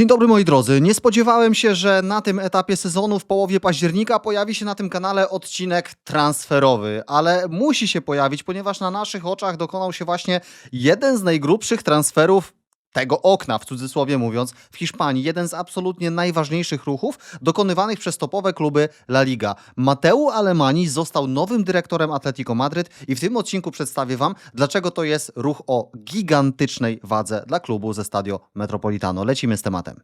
Dzień dobry moi drodzy. Nie spodziewałem się, że na tym etapie sezonu w połowie października pojawi się na tym kanale odcinek transferowy, ale musi się pojawić, ponieważ na naszych oczach dokonał się właśnie jeden z najgrubszych transferów tego okna, w cudzysłowie mówiąc, w Hiszpanii. Jeden z absolutnie najważniejszych ruchów dokonywanych przez topowe kluby La Liga. Mateu Alemani został nowym dyrektorem Atletico Madryt i w tym odcinku przedstawię Wam, dlaczego to jest ruch o gigantycznej wadze dla klubu ze Stadio Metropolitano. Lecimy z tematem.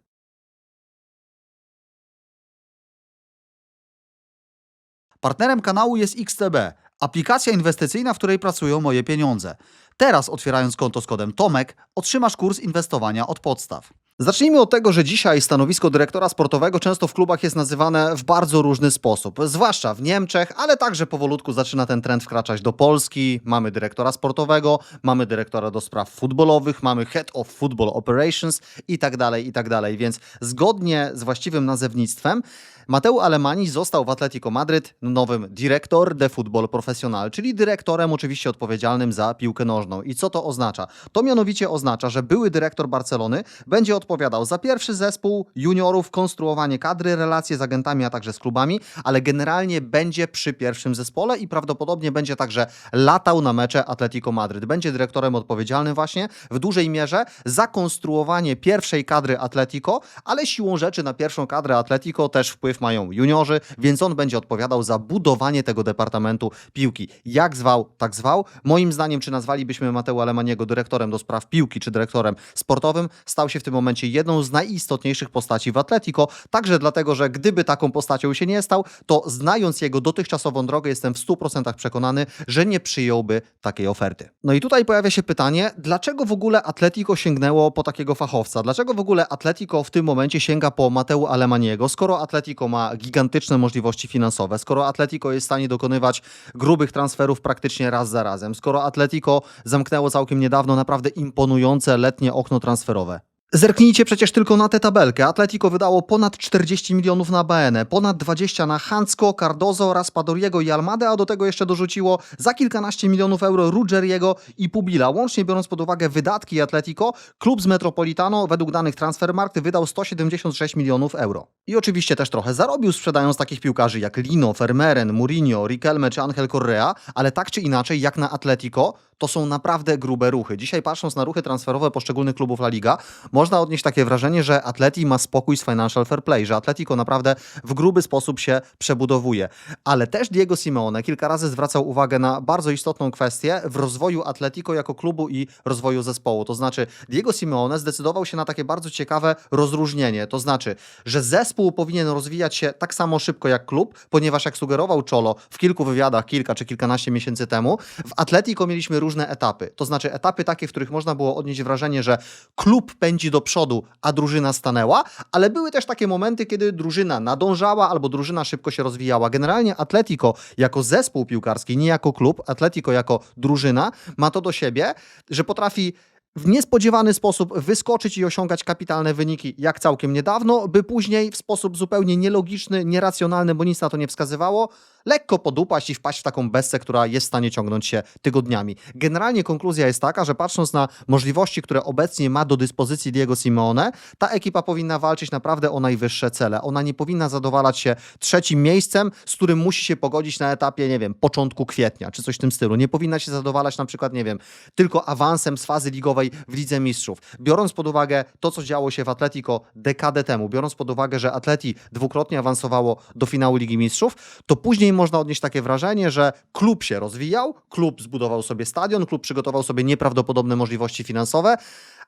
Partnerem kanału jest XTB, aplikacja inwestycyjna, w której pracują moje pieniądze. Teraz, otwierając konto z kodem Tomek, otrzymasz kurs inwestowania od podstaw. Zacznijmy od tego, że dzisiaj stanowisko dyrektora sportowego często w klubach jest nazywane w bardzo różny sposób, zwłaszcza w Niemczech, ale także powolutku zaczyna ten trend wkraczać do Polski. Mamy dyrektora sportowego, mamy dyrektora do spraw futbolowych, mamy Head of Football Operations i tak dalej, i tak dalej. Więc zgodnie z właściwym nazewnictwem Mateu Alemani został w Atletico Madryt nowym dyrektor de football profesjonal, czyli dyrektorem oczywiście odpowiedzialnym za piłkę nożną. I co to oznacza? To mianowicie oznacza, że były dyrektor Barcelony będzie odpowiadał za pierwszy zespół juniorów, konstruowanie kadry, relacje z agentami, a także z klubami, ale generalnie będzie przy pierwszym zespole i prawdopodobnie będzie także latał na mecze Atletico Madryt. Będzie dyrektorem odpowiedzialnym właśnie w dużej mierze za konstruowanie pierwszej kadry Atletico, ale siłą rzeczy na pierwszą kadrę Atletico też wpływ mają juniorzy, więc on będzie odpowiadał za budowanie tego departamentu piłki. Jak zwał, tak zwał. Moim zdaniem, czy nazwalibyśmy Mateo Alemaniego dyrektorem do spraw piłki, czy dyrektorem sportowym, stał się w tym momencie jedną z najistotniejszych postaci w Atletico, także dlatego, że gdyby taką postacią się nie stał, to znając jego dotychczasową drogę, jestem w 100% przekonany, że nie przyjąłby takiej oferty. No i tutaj pojawia się pytanie, dlaczego w ogóle Atletico sięgnęło po takiego fachowca? Dlaczego w ogóle Atletico w tym momencie sięga po Mateu Alemaniego, skoro Atletico ma gigantyczne możliwości finansowe, skoro Atletico jest w stanie dokonywać grubych transferów praktycznie raz za razem, skoro Atletico zamknęło całkiem niedawno naprawdę imponujące letnie okno transferowe. Zerknijcie przecież tylko na tę tabelkę. Atletico wydało ponad 40 milionów na BN, ponad 20 na Hansco, Cardozo, Raspadoriego i Almadę, a do tego jeszcze dorzuciło za kilkanaście milionów euro Ruggeriego i Pubila. Łącznie biorąc pod uwagę wydatki Atletico, klub z Metropolitano według danych Transfermarkt wydał 176 milionów euro. I oczywiście też trochę zarobił sprzedając takich piłkarzy jak Lino, Fermeren, Mourinho, Riquelme czy Angel Correa, ale tak czy inaczej jak na Atletico to są naprawdę grube ruchy. Dzisiaj patrząc na ruchy transferowe poszczególnych klubów La Liga, można odnieść takie wrażenie, że Atleti ma spokój z financial fair play, że Atletico naprawdę w gruby sposób się przebudowuje. Ale też Diego Simeone kilka razy zwracał uwagę na bardzo istotną kwestię w rozwoju Atletico jako klubu i rozwoju zespołu. To znaczy Diego Simeone zdecydował się na takie bardzo ciekawe rozróżnienie. To znaczy, że zespół powinien rozwijać się tak samo szybko jak klub, ponieważ jak sugerował Czolo w kilku wywiadach kilka czy kilkanaście miesięcy temu, w Atletico mieliśmy różne etapy. To znaczy etapy takie, w których można było odnieść wrażenie, że klub pędzi do przodu, a drużyna stanęła, ale były też takie momenty, kiedy drużyna nadążała albo drużyna szybko się rozwijała. Generalnie Atletico jako zespół piłkarski, nie jako klub, Atletico jako drużyna ma to do siebie, że potrafi w niespodziewany sposób wyskoczyć i osiągać kapitalne wyniki, jak całkiem niedawno, by później w sposób zupełnie nielogiczny, nieracjonalny, bo nic na to nie wskazywało, lekko podupaść i wpaść w taką bessę, która jest w stanie ciągnąć się tygodniami. Generalnie konkluzja jest taka, że patrząc na możliwości, które obecnie ma do dyspozycji Diego Simeone, ta ekipa powinna walczyć naprawdę o najwyższe cele. Ona nie powinna zadowalać się trzecim miejscem, z którym musi się pogodzić na etapie, nie wiem, początku kwietnia, czy coś w tym stylu. Nie powinna się zadowalać na przykład, nie wiem, tylko awansem z fazy ligowej w Lidze Mistrzów. Biorąc pod uwagę to, co działo się w Atletico dekadę temu, biorąc pod uwagę, że Atleti dwukrotnie awansowało do finału Ligi Mistrzów, to później można odnieść takie wrażenie, że klub się rozwijał, klub zbudował sobie stadion, klub przygotował sobie nieprawdopodobne możliwości finansowe,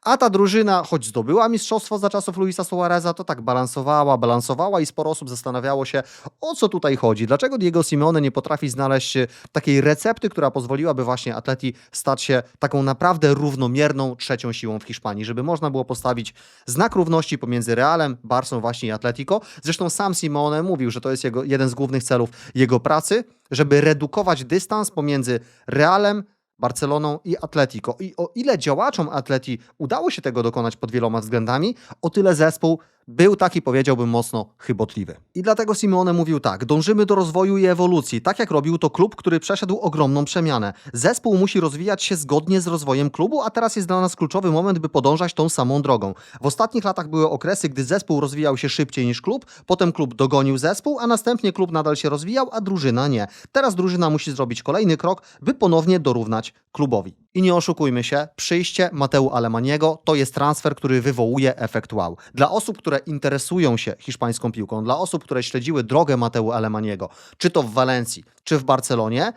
a ta drużyna, choć zdobyła mistrzostwo za czasów Luisa Suareza, to tak balansowała, balansowała i sporo osób zastanawiało się, o co tutaj chodzi. Dlaczego Diego Simeone nie potrafi znaleźć e, takiej recepty, która pozwoliłaby właśnie Atleti stać się taką naprawdę równomierną trzecią siłą w Hiszpanii, żeby można było postawić znak równości pomiędzy Realem, Barsą właśnie i Atletico. Zresztą sam Simeone mówił, że to jest jego, jeden z głównych celów jego pracy, żeby redukować dystans pomiędzy Realem, Barceloną i Atletico. I o ile działaczom Atleti udało się tego dokonać pod wieloma względami, o tyle zespół był taki, powiedziałbym, mocno chybotliwy. I dlatego Simeone mówił tak: dążymy do rozwoju i ewolucji, tak jak robił to klub, który przeszedł ogromną przemianę. Zespół musi rozwijać się zgodnie z rozwojem klubu, a teraz jest dla nas kluczowy moment, by podążać tą samą drogą. W ostatnich latach były okresy, gdy zespół rozwijał się szybciej niż klub, potem klub dogonił zespół, a następnie klub nadal się rozwijał, a drużyna nie. Teraz drużyna musi zrobić kolejny krok, by ponownie dorównać klubowi. I nie oszukujmy się, przyjście Mateu Alemaniego to jest transfer, który wywołuje efekt wow. Dla osób, które interesują się hiszpańską piłką, dla osób, które śledziły drogę Mateu Alemaniego, czy to w Walencji, czy w Barcelonie,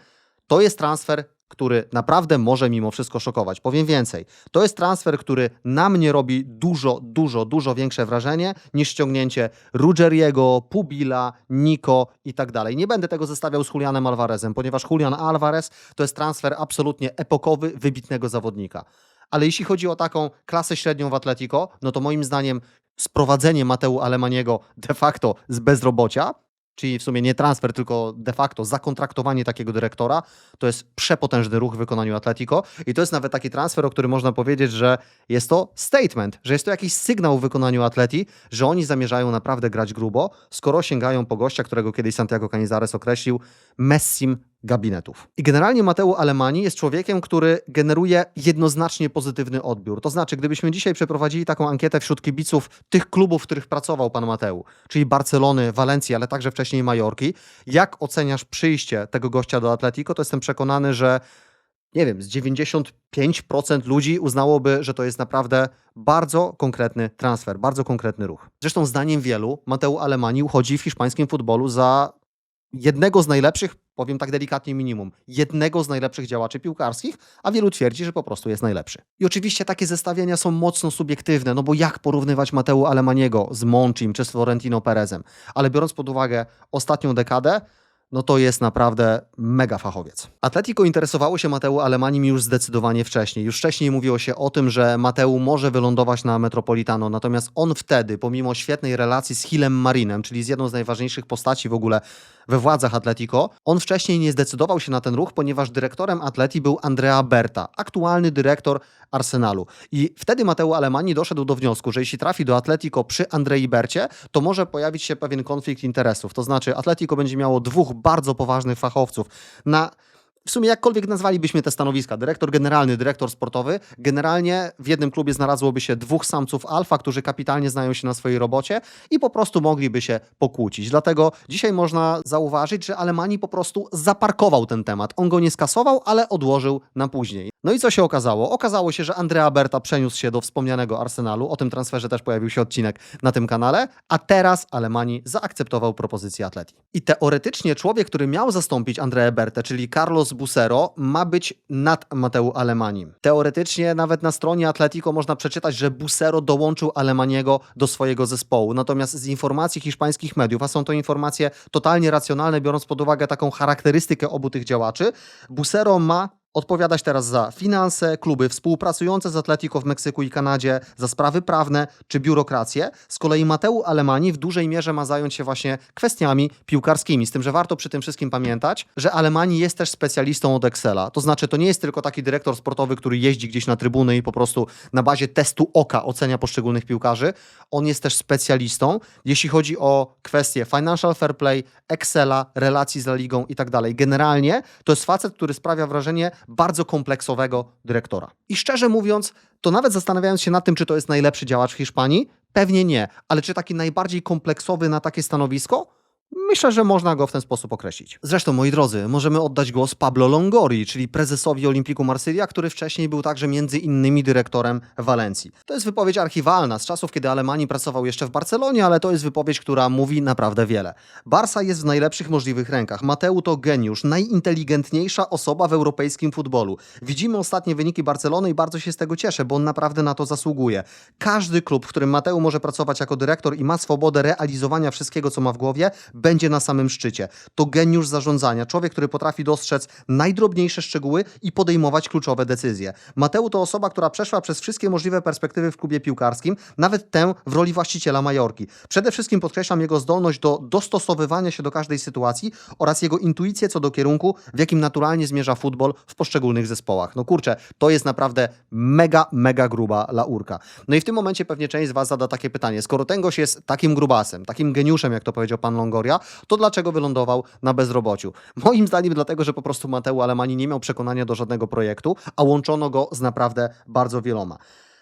to jest transfer, który naprawdę może mimo wszystko szokować. Powiem więcej, to jest transfer, który na mnie robi dużo, dużo, dużo większe wrażenie niż ściągnięcie Ruggeriego, Pubila, Nico i tak dalej. Nie będę tego zestawiał z Julianem Alvarezem, ponieważ Julian Alvarez to jest transfer absolutnie epokowy, wybitnego zawodnika. Ale jeśli chodzi o taką klasę średnią w Atletico, no to moim zdaniem sprowadzenie Mateu Alemaniego de facto z bezrobocia, czyli w sumie nie transfer, tylko de facto zakontraktowanie takiego dyrektora, to jest przepotężny ruch w wykonaniu Atletico. I to jest nawet taki transfer, o którym można powiedzieć, że jest to statement, że jest to jakiś sygnał w wykonaniu Atleti, że oni zamierzają naprawdę grać grubo, skoro sięgają po gościa, którego kiedyś Santiago Canizares określił Messim gabinetów. I generalnie Mateu Alemani jest człowiekiem, który generuje jednoznacznie pozytywny odbiór. To znaczy, gdybyśmy dzisiaj przeprowadzili taką ankietę wśród kibiców tych klubów, w których pracował pan Mateu, czyli Barcelony, Walencji, ale także wcześniej Majorki, jak oceniasz przyjście tego gościa do Atletico, to jestem przekonany, że nie wiem, z 95% ludzi uznałoby, że to jest naprawdę bardzo konkretny transfer, bardzo konkretny ruch. Zresztą zdaniem wielu Mateu Alemani uchodzi w hiszpańskim futbolu za jednego z najlepszych, powiem tak delikatnie minimum, jednego z najlepszych działaczy piłkarskich, a wielu twierdzi, że po prostu jest najlepszy. I oczywiście takie zestawienia są mocno subiektywne, no bo jak porównywać Mateu Alemaniego z Monchim czy z Florentino Perezem? Ale biorąc pod uwagę ostatnią dekadę, no to jest naprawdę mega fachowiec. Atletico interesowało się Mateu Alemanim już zdecydowanie wcześniej. Już wcześniej mówiło się o tym, że Mateu może wylądować na Metropolitano, natomiast on wtedy, pomimo świetnej relacji z Hillem Marinem, czyli z jedną z najważniejszych postaci w ogóle we władzach Atletico, on wcześniej nie zdecydował się na ten ruch, ponieważ dyrektorem Atleti był Andrea Berta, aktualny dyrektor Arsenalu. I wtedy Mateu Alemani doszedł do wniosku, że jeśli trafi do Atletico przy Andrei Bercie, to może pojawić się pewien konflikt interesów. To znaczy Atletico będzie miało dwóch bardzo poważnych fachowców na w sumie jakkolwiek nazwalibyśmy te stanowiska, dyrektor generalny, dyrektor sportowy, generalnie w jednym klubie znalazłoby się dwóch samców alfa, którzy kapitalnie znają się na swojej robocie i po prostu mogliby się pokłócić. Dlatego dzisiaj można zauważyć, że Alemani po prostu zaparkował ten temat. On go nie skasował, ale odłożył na później. No i co się okazało? Okazało się, że Andrea Berta przeniósł się do wspomnianego Arsenalu. O tym transferze też pojawił się odcinek na tym kanale, a teraz Alemani zaakceptował propozycję Atleti. I teoretycznie człowiek, który miał zastąpić Andrea Bertę, czyli Carlos Busero, ma być nad Mateu Alemanim. Teoretycznie nawet na stronie Atletico można przeczytać, że Busero dołączył Alemaniego do swojego zespołu. Natomiast z informacji hiszpańskich mediów, a są to informacje totalnie racjonalne, biorąc pod uwagę taką charakterystykę obu tych działaczy, Busero ma odpowiadać teraz za finanse, kluby współpracujące z Atletico w Meksyku i Kanadzie, za sprawy prawne czy biurokrację. Z kolei Mateu Alemani w dużej mierze ma zająć się właśnie kwestiami piłkarskimi. Z tym, że warto przy tym wszystkim pamiętać, że Alemani jest też specjalistą od Excela. To znaczy, to nie jest tylko taki dyrektor sportowy, który jeździ gdzieś na trybuny i po prostu na bazie testu oka ocenia poszczególnych piłkarzy. On jest też specjalistą, jeśli chodzi o kwestie financial fair play, Excela, relacji z La Ligą i tak dalej. Generalnie to jest facet, który sprawia wrażenie bardzo kompleksowego dyrektora. I szczerze mówiąc, to nawet zastanawiając się nad tym, czy to jest najlepszy działacz w Hiszpanii, pewnie nie, ale czy taki najbardziej kompleksowy na takie stanowisko? Myślę, że można go w ten sposób określić. Zresztą, moi drodzy, możemy oddać głos Pablo Longori, czyli prezesowi Olimpiku Marsylia, który wcześniej był także między innymi dyrektorem Walencji. To jest wypowiedź archiwalna z czasów, kiedy Alemani pracował jeszcze w Barcelonie, ale to jest wypowiedź, która mówi naprawdę wiele. Barsa jest w najlepszych możliwych rękach. Mateu to geniusz, najinteligentniejsza osoba w europejskim futbolu. Widzimy ostatnie wyniki Barcelony i bardzo się z tego cieszę, bo on naprawdę na to zasługuje. Każdy klub, w którym Mateu może pracować jako dyrektor i ma swobodę realizowania wszystkiego, co ma w głowie, będzie będzie na samym szczycie. To geniusz zarządzania, człowiek, który potrafi dostrzec najdrobniejsze szczegóły i podejmować kluczowe decyzje. Mateu to osoba, która przeszła przez wszystkie możliwe perspektywy w klubie piłkarskim, nawet tę w roli właściciela Majorki. Przede wszystkim podkreślam jego zdolność do dostosowywania się do każdej sytuacji oraz jego intuicję co do kierunku, w jakim naturalnie zmierza futbol w poszczególnych zespołach. No kurczę, to jest naprawdę mega, mega gruba laurka. No i w tym momencie pewnie część z Was zada takie pytanie, skoro ten gość jest takim grubasem, takim geniuszem, jak to powiedział pan Longoria, to dlaczego wylądował na bezrobociu? Moim zdaniem dlatego, że po prostu Mateu Alemani nie miał przekonania do żadnego projektu, a łączono go z naprawdę bardzo wieloma.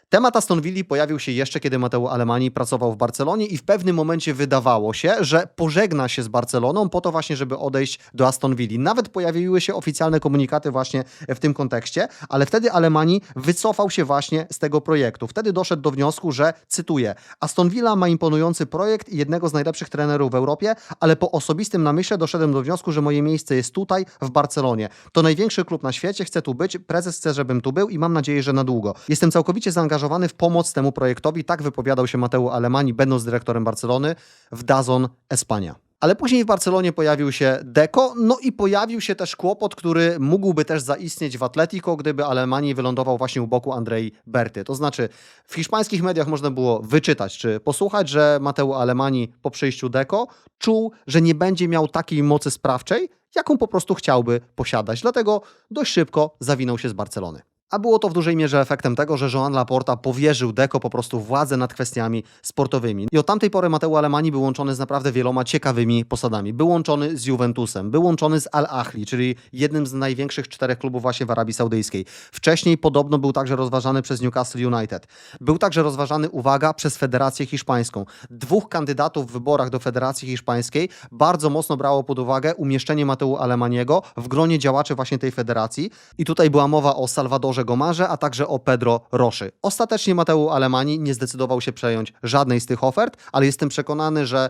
Temat Aston Villa pojawił się jeszcze, kiedy Mateu Alemani pracował w Barcelonie i w pewnym momencie wydawało się, że pożegna się z Barceloną po to właśnie, żeby odejść do Aston Villa. Nawet pojawiły się oficjalne komunikaty właśnie w tym kontekście, ale wtedy Alemani wycofał się właśnie z tego projektu. Wtedy doszedł do wniosku, że, cytuję, Aston Villa ma imponujący projekt i jednego z najlepszych trenerów w Europie, ale po osobistym namyśle doszedłem do wniosku, że moje miejsce jest tutaj, w Barcelonie. To największy klub na świecie, chcę tu być, prezes chce, żebym tu był i mam nadzieję, że na długo. Jestem całkowicie zaangażowany w pomoc temu projektowi, tak wypowiadał się Mateu Alemani, będąc dyrektorem Barcelony w Dazon, Espania. Ale później w Barcelonie pojawił się Deco, no i pojawił się też kłopot, który mógłby też zaistnieć w Atletico, gdyby Alemani wylądował właśnie u boku Andrei Berty. To znaczy, w hiszpańskich mediach można było wyczytać czy posłuchać, że Mateu Alemani po przyjściu Deco czuł, że nie będzie miał takiej mocy sprawczej, jaką po prostu chciałby posiadać. Dlatego dość szybko zawinął się z Barcelony. A było to w dużej mierze efektem tego, że Joan Laporta powierzył Deco po prostu władzę nad kwestiami sportowymi. I od tamtej pory Mateu Alemani był łączony z naprawdę wieloma ciekawymi posadami. Był łączony z Juventusem, był łączony z Al Ahli, czyli jednym z największych czterech klubów właśnie w Arabii Saudyjskiej. Wcześniej podobno był także rozważany przez Newcastle United. Był także rozważany, uwaga, przez Federację Hiszpańską. Dwóch kandydatów w wyborach do Federacji Hiszpańskiej bardzo mocno brało pod uwagę umieszczenie Mateu Alemaniego w gronie działaczy właśnie tej federacji. I tutaj była mowa o Salvadorze Gomarze, a także o Pedro Roszy. Ostatecznie Mateu Alemani nie zdecydował się przejąć żadnej z tych ofert, ale jestem przekonany, że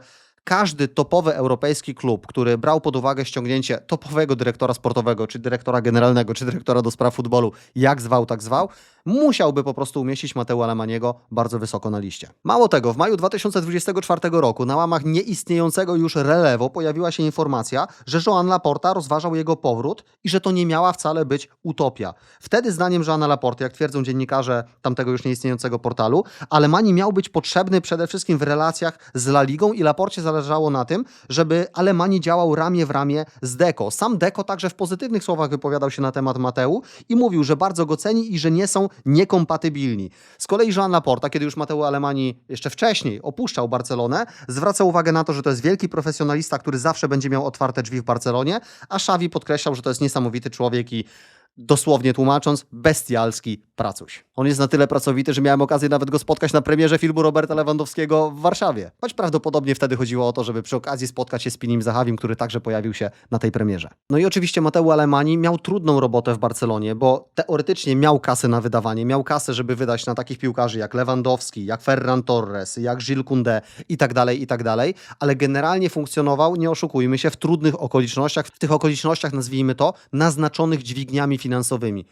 każdy topowy europejski klub, który brał pod uwagę ściągnięcie topowego dyrektora sportowego, czy dyrektora generalnego, czy dyrektora do spraw futbolu, jak zwał, tak zwał, musiałby po prostu umieścić Mateu Alemaniego bardzo wysoko na liście. Mało tego, w maju 2024 roku na łamach nieistniejącego już relewo pojawiła się informacja, że Joan Laporta rozważał jego powrót i że to nie miała wcale być utopia. Wtedy zdaniem Joana Laporty, jak twierdzą dziennikarze tamtego już nieistniejącego portalu, Alemani miał być potrzebny przede wszystkim w relacjach z La Ligą i Laporcie zależało na tym, żeby Alemani działał ramię w ramię z Deco. Sam Deco także w pozytywnych słowach wypowiadał się na temat Mateu i mówił, że bardzo go ceni i że nie są niekompatybilni. Z kolei Joan Laporta, kiedy już Mateu Alemani jeszcze wcześniej opuszczał Barcelonę, zwraca uwagę na to, że to jest wielki profesjonalista, który zawsze będzie miał otwarte drzwi w Barcelonie, a Xavi podkreślał, że to jest niesamowity człowiek i dosłownie tłumacząc, bestialski pracuś. On jest na tyle pracowity, że miałem okazję nawet go spotkać na premierze filmu Roberta Lewandowskiego w Warszawie. Choć prawdopodobnie wtedy chodziło o to, żeby przy okazji spotkać się z Pinim Zahawim, który także pojawił się na tej premierze. No i oczywiście Mateu Alemani miał trudną robotę w Barcelonie, bo teoretycznie miał kasę na wydawanie, miał kasę, żeby wydać na takich piłkarzy jak Lewandowski, jak Ferran Torres, jak Gilles Koundé i tak dalej, i tak dalej, ale generalnie funkcjonował, nie oszukujmy się, w trudnych okolicznościach, w tych okolicznościach nazwijmy to, naznaczonych dźwigniami finansowymi.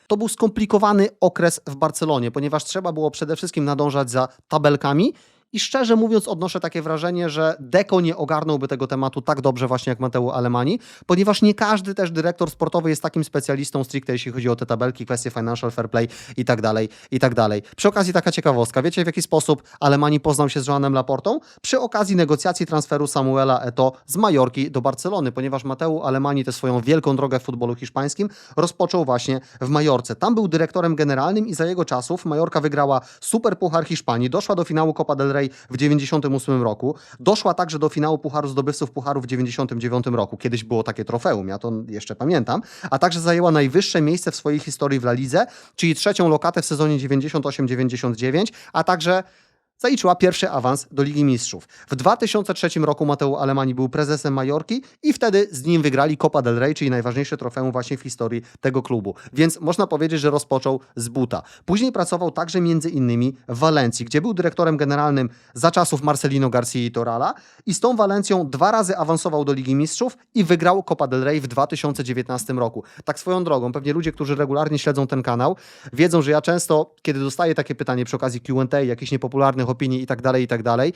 To był skomplikowany okres w Barcelonie, ponieważ trzeba było przede wszystkim nadążać za tabelkami i szczerze mówiąc, odnoszę takie wrażenie, że Deco nie ogarnąłby tego tematu tak dobrze właśnie jak Mateu Alemani, ponieważ nie każdy też dyrektor sportowy jest takim specjalistą stricte, jeśli chodzi o te tabelki, kwestie financial fair play i tak dalej, i tak dalej. Przy okazji taka ciekawostka. Wiecie w jaki sposób Alemani poznał się z Joanem Laportą? Przy okazji negocjacji transferu Samuela Eto z Majorki do Barcelony, ponieważ Mateu Alemani tę swoją wielką drogę w futbolu hiszpańskim rozpoczął właśnie w Majorce. Tam był dyrektorem generalnym i za jego czasów Majorka wygrała Super Puchar Hiszpanii, doszła do finału Copa del Rey w 98 roku. Doszła także do finału Pucharu Zdobywców Pucharu w 99 roku. Kiedyś było takie trofeum, ja to jeszcze pamiętam. A także zajęła najwyższe miejsce w swojej historii w La Lidze, czyli trzecią lokatę w sezonie 98-99, a także zaliczyła pierwszy awans do Ligi Mistrzów. W 2003 roku Mateu Alemani był prezesem Majorki i wtedy z nim wygrali Copa del Rey, czyli najważniejsze trofeum właśnie w historii tego klubu. Więc można powiedzieć, że rozpoczął z buta. Później pracował także między innymi w Walencji, gdzie był dyrektorem generalnym za czasów Marcelino Garcia i Torala i z tą Walencją dwa razy awansował do Ligi Mistrzów i wygrał Copa del Rey w 2019 roku. Tak swoją drogą, pewnie ludzie, którzy regularnie śledzą ten kanał, wiedzą, że ja często, kiedy dostaję takie pytanie przy okazji Q&A, jakichś niepopularnych opinii i tak dalej, i tak dalej,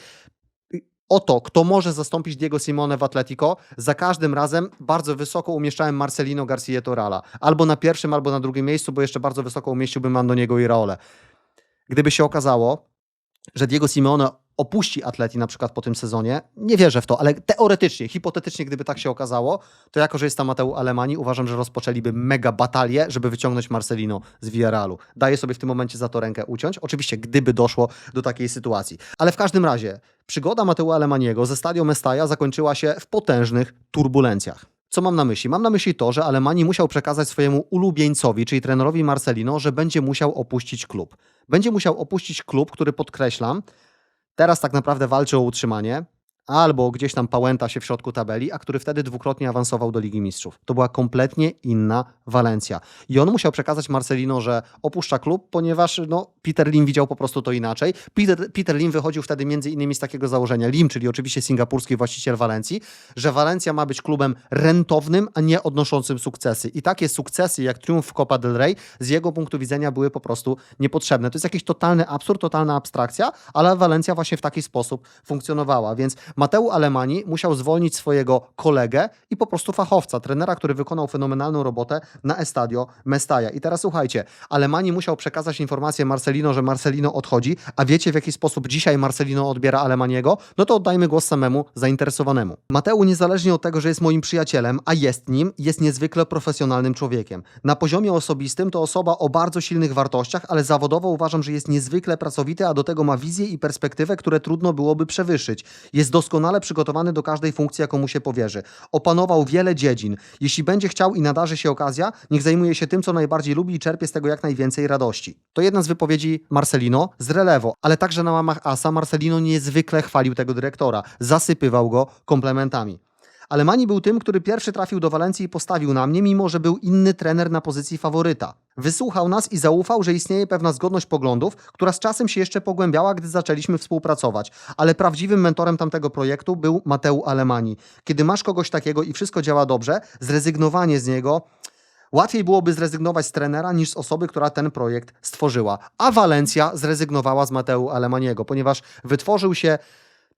o to, kto może zastąpić Diego Simone w Atletico, za każdym razem bardzo wysoko umieszczałem Marcelino Garcia Torala. Albo na pierwszym, albo na drugim miejscu, bo jeszcze bardzo wysoko umieściłbym Andoniego i Raole. Gdyby się okazało, że Diego Simeone opuści Atleti na przykład po tym sezonie, nie wierzę w to, ale teoretycznie, hipotetycznie, gdyby tak się okazało, to jako, że jest tam Mateu Alemani, uważam, że rozpoczęliby mega batalię, żeby wyciągnąć Marcelino z Villarrealu. Daję sobie w tym momencie za to rękę uciąć, oczywiście gdyby doszło do takiej sytuacji. Ale w każdym razie, przygoda Mateu Alemaniego ze Stadio Mestaja zakończyła się w potężnych turbulencjach. Co mam na myśli? Mam na myśli to, że Alemani musiał przekazać swojemu ulubieńcowi, czyli trenerowi Marcelino, że będzie musiał opuścić klub. Będzie musiał opuścić klub, który podkreślam, teraz tak naprawdę walczy o utrzymanie, albo gdzieś tam pałęta się w środku tabeli, a który wtedy dwukrotnie awansował do Ligi Mistrzów. To była kompletnie inna Walencja. I on musiał przekazać Marcelino, że opuszcza klub, ponieważ no, Peter Lim widział po prostu to inaczej. Peter, Peter Lim wychodził wtedy między innymi z takiego założenia, Lim, czyli oczywiście singapurski właściciel Walencji, że Walencja ma być klubem rentownym, a nie odnoszącym sukcesy. I takie sukcesy jak triumf w Copa del Rey z jego punktu widzenia były po prostu niepotrzebne. To jest jakiś totalny absurd, totalna abstrakcja, ale Walencja właśnie w taki sposób funkcjonowała. Więc Mateu Alemani musiał zwolnić swojego kolegę i po prostu fachowca, trenera, który wykonał fenomenalną robotę na Estadio Mestaja. I teraz słuchajcie, Alemani musiał przekazać informację Marcelino, że Marcelino odchodzi, a wiecie w jaki sposób dzisiaj Marcelino odbiera Alemaniego? No to oddajmy głos samemu zainteresowanemu. Mateu, niezależnie od tego, że jest moim przyjacielem, a jest nim, jest niezwykle profesjonalnym człowiekiem. Na poziomie osobistym to osoba o bardzo silnych wartościach, ale zawodowo uważam, że jest niezwykle pracowity, a do tego ma wizję i perspektywę, które trudno byłoby przewyższyć. Jest doskonale przygotowany do każdej funkcji, jaką mu się powierzy. Opanował wiele dziedzin. Jeśli będzie chciał i nadarzy się okazja, niech zajmuje się tym, co najbardziej lubi i czerpie z tego jak najwięcej radości. To jedna z wypowiedzi Marcelino z Relevo, ale także na łamach ASA Marcelino niezwykle chwalił tego dyrektora. Zasypywał go komplementami. Alemani był tym, który pierwszy trafił do Walencji i postawił na mnie, mimo że był inny trener na pozycji faworyta. Wysłuchał nas i zaufał, że istnieje pewna zgodność poglądów, która z czasem się jeszcze pogłębiała, gdy zaczęliśmy współpracować. Ale prawdziwym mentorem tamtego projektu był Mateu Alemani. Kiedy masz kogoś takiego i wszystko działa dobrze, zrezygnowanie z niego Łatwiej byłoby zrezygnować z trenera niż z osoby, która ten projekt stworzyła. A Walencja zrezygnowała z Mateu Alemaniego, ponieważ wytworzył się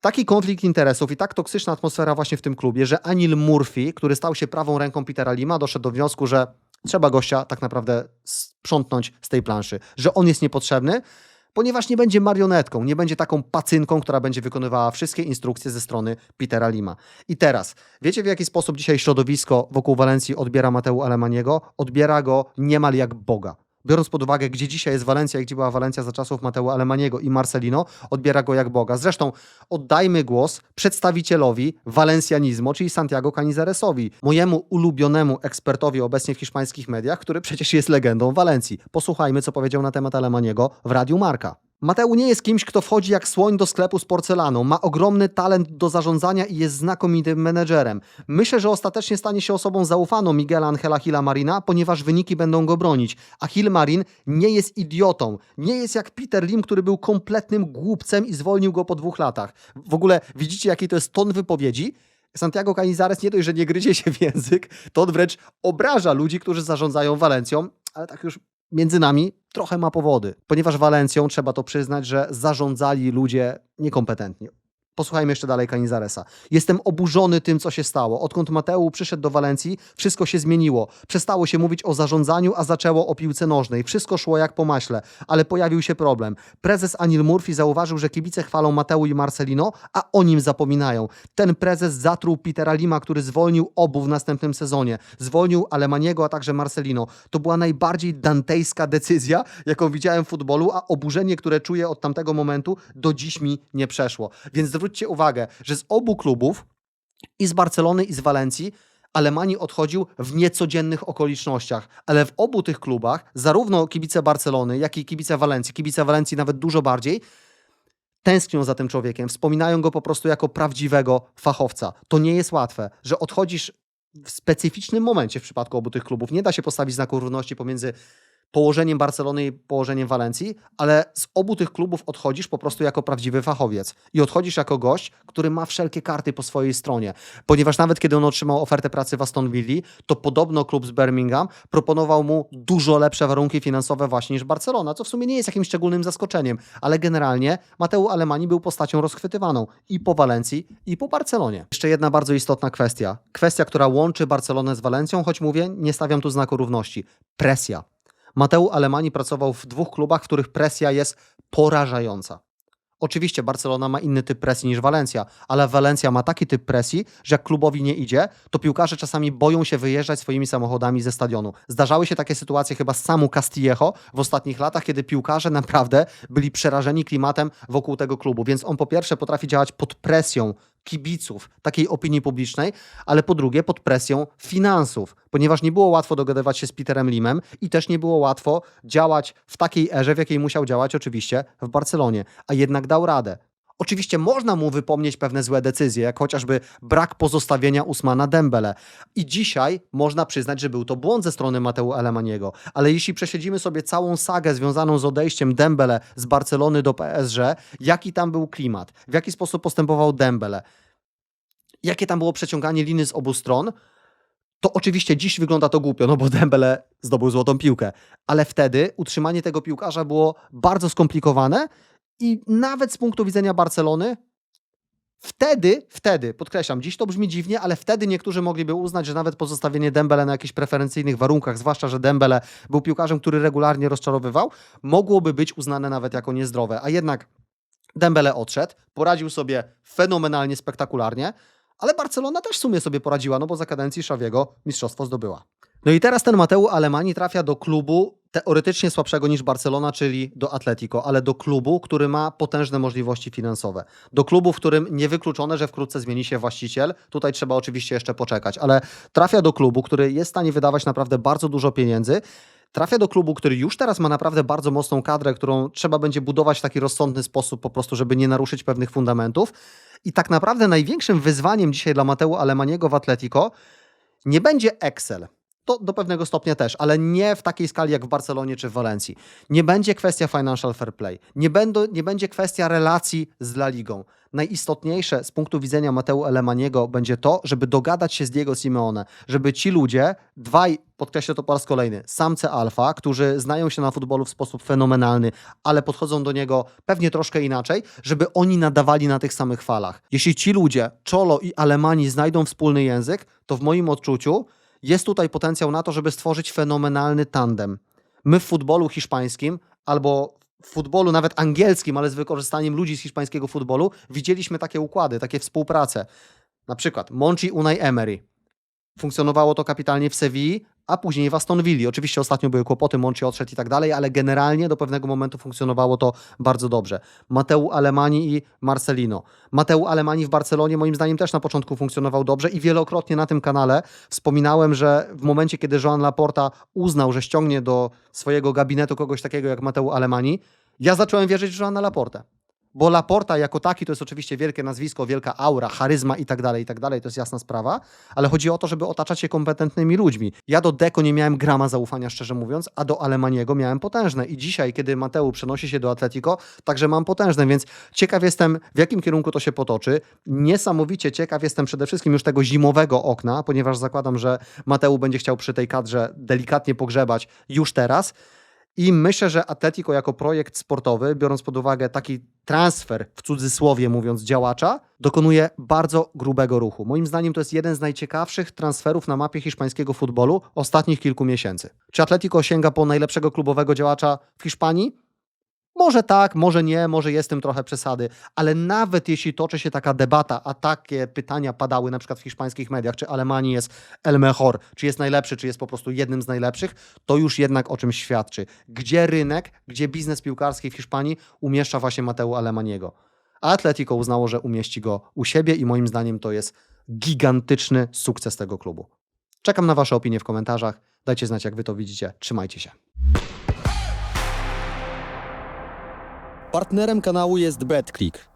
taki konflikt interesów i tak toksyczna atmosfera właśnie w tym klubie, że Anil Murphy, który stał się prawą ręką Petera Lima, doszedł do wniosku, że trzeba gościa tak naprawdę sprzątnąć z tej planszy, że on jest niepotrzebny, ponieważ nie będzie marionetką, nie będzie taką pacynką, która będzie wykonywała wszystkie instrukcje ze strony Petera Lima. I teraz, wiecie w jaki sposób dzisiaj środowisko wokół Walencji odbiera Mateu Alemaniego? Odbiera go niemal jak Boga. Biorąc pod uwagę, gdzie dzisiaj jest Walencja i gdzie była Walencja za czasów Mateu Alemaniego i Marcelino, odbiera go jak Boga. Zresztą oddajmy głos przedstawicielowi walencjanizmu, czyli Santiago Canizaresowi, mojemu ulubionemu ekspertowi obecnie w hiszpańskich mediach, który przecież jest legendą Walencji. Posłuchajmy, co powiedział na temat Alemaniego w Radiu Marka. Mateu nie jest kimś, kto wchodzi jak słoń do sklepu z porcelaną. Ma ogromny talent do zarządzania i jest znakomitym menedżerem. Myślę, że ostatecznie stanie się osobą zaufaną Miguela Angela Hilla Marina, ponieważ wyniki będą go bronić. A Hill Marin nie jest idiotą. Nie jest jak Peter Lim, który był kompletnym głupcem i zwolnił go po dwóch latach. W ogóle widzicie, jaki to jest ton wypowiedzi? Santiago Canizares nie dość, że nie gryzie się w język, to on wręcz obraża ludzi, którzy zarządzają Walencją, ale tak już między nami trochę ma powody, ponieważ Walencją, trzeba to przyznać, że zarządzali ludzie niekompetentni. Posłuchajmy jeszcze dalej Canizaresa. Jestem oburzony tym, co się stało. Odkąd Mateu przyszedł do Walencji, wszystko się zmieniło. Przestało się mówić o zarządzaniu, a zaczęło o piłce nożnej. Wszystko szło jak po maśle, ale pojawił się problem. Prezes Anil Murphy zauważył, że kibice chwalą Mateu i Marcelino, a o nim zapominają. Ten prezes zatruł Petera Lima, który zwolnił obu w następnym sezonie. Zwolnił Alemaniego, a także Marcelino. To była najbardziej dantejska decyzja, jaką widziałem w futbolu, a oburzenie, które czuję od tamtego momentu, do dziś mi nie przeszło. Więc zwróćcie uwagę, że z obu klubów, i z Barcelony, i z Walencji, Alemani odchodził w niecodziennych okolicznościach, ale w obu tych klubach, zarówno kibice Barcelony, jak i kibice Walencji, kibice Walencji nawet dużo bardziej, tęsknią za tym człowiekiem, wspominają go po prostu jako prawdziwego fachowca. To nie jest łatwe, że odchodzisz w specyficznym momencie w przypadku obu tych klubów. Nie da się postawić znaku równości pomiędzy położeniem Barcelony i położeniem Walencji, ale z obu tych klubów odchodzisz po prostu jako prawdziwy fachowiec i odchodzisz jako gość, który ma wszelkie karty po swojej stronie, ponieważ nawet kiedy on otrzymał ofertę pracy w Aston Villa, to podobno klub z Birmingham proponował mu dużo lepsze warunki finansowe właśnie niż Barcelona, co w sumie nie jest jakimś szczególnym zaskoczeniem, ale generalnie Mateu Alemani był postacią rozchwytywaną i po Walencji, i po Barcelonie. Jeszcze jedna bardzo istotna kwestia. Kwestia, która łączy Barcelonę z Walencją, choć mówię, nie stawiam tu znaku równości. Presja. Mateu Alemani pracował w dwóch klubach, w których presja jest porażająca. Oczywiście Barcelona ma inny typ presji niż Walencja, ale Walencja ma taki typ presji, że jak klubowi nie idzie, to piłkarze czasami boją się wyjeżdżać swoimi samochodami ze stadionu. Zdarzały się takie sytuacje chyba z samu Castillejo w ostatnich latach, kiedy piłkarze naprawdę byli przerażeni klimatem wokół tego klubu. Więc on po pierwsze potrafi działać pod presją kibiców, takiej opinii publicznej, ale po drugie pod presją finansów, ponieważ nie było łatwo dogadywać się z Peterem Limem i też nie było łatwo działać w takiej erze, w jakiej musiał działać oczywiście w Barcelonie, a jednak dał radę. Oczywiście można mu wypomnieć pewne złe decyzje, jak chociażby brak pozostawienia Usmana Dembele. I dzisiaj można przyznać, że był to błąd ze strony Mateu Alemaniego. Ale jeśli prześledzimy sobie całą sagę związaną z odejściem Dembele z Barcelony do PSG, jaki tam był klimat, w jaki sposób postępował Dembele, jakie tam było przeciąganie liny z obu stron, to oczywiście dziś wygląda to głupio, no bo Dembele zdobył złotą piłkę, ale wtedy utrzymanie tego piłkarza było bardzo skomplikowane i nawet z punktu widzenia Barcelony wtedy, wtedy, podkreślam, dziś to brzmi dziwnie, ale wtedy niektórzy mogliby uznać, że nawet pozostawienie Dembele na jakichś preferencyjnych warunkach, zwłaszcza, że Dembele był piłkarzem, który regularnie rozczarowywał, mogłoby być uznane nawet jako niezdrowe, a jednak Dembele odszedł, poradził sobie fenomenalnie, spektakularnie, ale Barcelona też w sumie sobie poradziła, no bo za kadencji Szawiego mistrzostwo zdobyła. No i teraz ten Mateu Alemani trafia do klubu teoretycznie słabszego niż Barcelona, czyli do Atletico, ale do klubu, który ma potężne możliwości finansowe. Do klubu, w którym niewykluczone, że wkrótce zmieni się właściciel. Tutaj trzeba oczywiście jeszcze poczekać, ale trafia do klubu, który jest w stanie wydawać naprawdę bardzo dużo pieniędzy. Trafia do klubu, który już teraz ma naprawdę bardzo mocną kadrę, którą trzeba będzie budować w taki rozsądny sposób, po prostu, żeby nie naruszyć pewnych fundamentów. I tak naprawdę największym wyzwaniem dzisiaj dla Mateu Alemaniego w Atletico nie będzie Excel. To do pewnego stopnia też, ale nie w takiej skali jak w Barcelonie czy w Walencji. Nie będzie kwestia financial fair play. Nie, będą, nie będzie kwestia relacji z La Ligą. Najistotniejsze z punktu widzenia Mateu Alemaniego będzie to, żeby dogadać się z Diego Simeone, żeby ci ludzie, dwaj, podkreślę to po raz kolejny, samce alfa, którzy znają się na futbolu w sposób fenomenalny, ale podchodzą do niego pewnie troszkę inaczej, żeby oni nadawali na tych samych falach. Jeśli ci ludzie, Czolo i Alemani znajdą wspólny język, to w moim odczuciu jest tutaj potencjał na to, żeby stworzyć fenomenalny tandem. My w futbolu hiszpańskim albo w futbolu nawet angielskim, ale z wykorzystaniem ludzi z hiszpańskiego futbolu, widzieliśmy takie układy, takie współprace. Na przykład Monchi Unai Emery. Funkcjonowało to kapitalnie w Sewilli, a później w Aston Villa. Oczywiście ostatnio były kłopoty, Monchi odszedł i tak dalej, ale generalnie do pewnego momentu funkcjonowało to bardzo dobrze. Mateu Alemani i Marcelino. Mateu Alemani w Barcelonie moim zdaniem też na początku funkcjonował dobrze i wielokrotnie na tym kanale wspominałem, że w momencie, kiedy Joan Laporta uznał, że ściągnie do swojego gabinetu kogoś takiego jak Mateu Alemani, ja zacząłem wierzyć w Joana Laportę. Bo Laporta jako taki to jest oczywiście wielkie nazwisko, wielka aura, charyzma i tak dalej, i tak dalej, to jest jasna sprawa, ale chodzi o to, żeby otaczać się kompetentnymi ludźmi. Ja do Deko nie miałem grama zaufania, szczerze mówiąc, a do Alemaniego miałem potężne. I dzisiaj, kiedy Mateu przenosi się do Atletico, także mam potężne, więc ciekaw jestem, w jakim kierunku to się potoczy. Niesamowicie ciekaw jestem przede wszystkim już tego zimowego okna, ponieważ zakładam, że Mateu będzie chciał przy tej kadrze delikatnie pogrzebać już teraz. I myślę, że Atletico jako projekt sportowy, biorąc pod uwagę taki transfer, w cudzysłowie mówiąc, działacza, dokonuje bardzo grubego ruchu. Moim zdaniem to jest jeden z najciekawszych transferów na mapie hiszpańskiego futbolu ostatnich kilku miesięcy. Czy Atletico sięga po najlepszego klubowego działacza w Hiszpanii? Może tak, może nie, może jest w tym trochę przesady, ale nawet jeśli toczy się taka debata, a takie pytania padały na przykład w hiszpańskich mediach, czy Alemanii jest el mejor, czy jest najlepszy, czy jest po prostu jednym z najlepszych, to już jednak o czym świadczy. Gdzie rynek, gdzie biznes piłkarski w Hiszpanii umieszcza właśnie Mateu Alemaniego. Atletico uznało, że umieści go u siebie i moim zdaniem to jest gigantyczny sukces tego klubu. Czekam na Wasze opinie w komentarzach. Dajcie znać, jak Wy to widzicie. Trzymajcie się. Partnerem kanału jest BetClick.